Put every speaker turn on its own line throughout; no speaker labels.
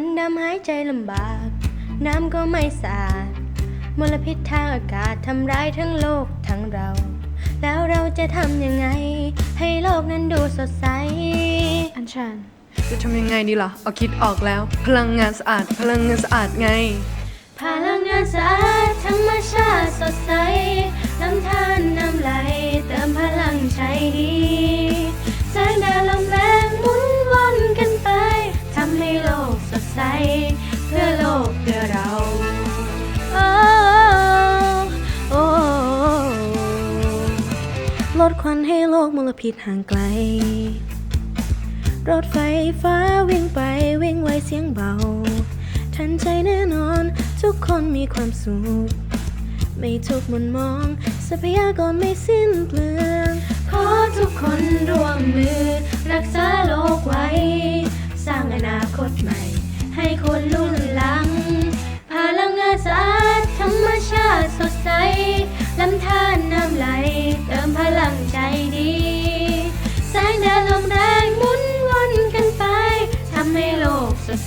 ายใจลำบาก น้ำก็ไม่สะอาด มลพิษทางอากาศทำร้ายทั้งโลกทั้งเรา แล้วเราจะทำยังไง ให้โลกนั้นดูสดใส
อัญชัน
จะทำยังไงดีล่ะเอาคิดออกแล้ว พลังงานสะอาด พลังงานสะอาดไง
พลังงานสะอาดธรรมชาติสดใสน้ำทาน ใส เพื่อโลกเพื่อเราโอ้โอ้ลดควันให้โลกมลพิษห่างไกล รถไฟฟ้าวิ่งไปวิ่งไวเสียงเบา ทันใจแน่นอนทุกคนมีความสุข ไม่ทุกข์มนมอง ทรัพยากรไม่สิ้นเปลือง ขอทุกคนร่วมมือรักษา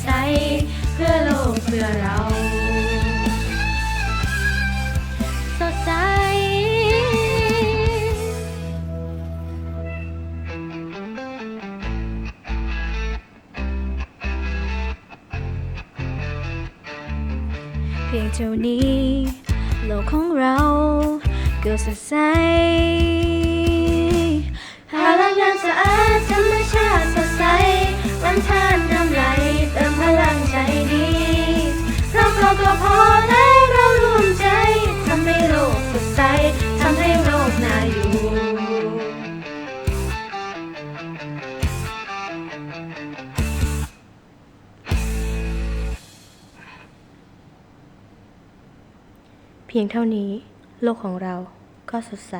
ใส เพื่อโลกเพื่อเรา สดใสเพียงเท่านี้ โลกของเราก็สดใส อและเรารวมใจ ทำให้โลกสดใส ทำให้โลกน่าอยู่เพียงเท่านี้ โลกของเราก็สดใส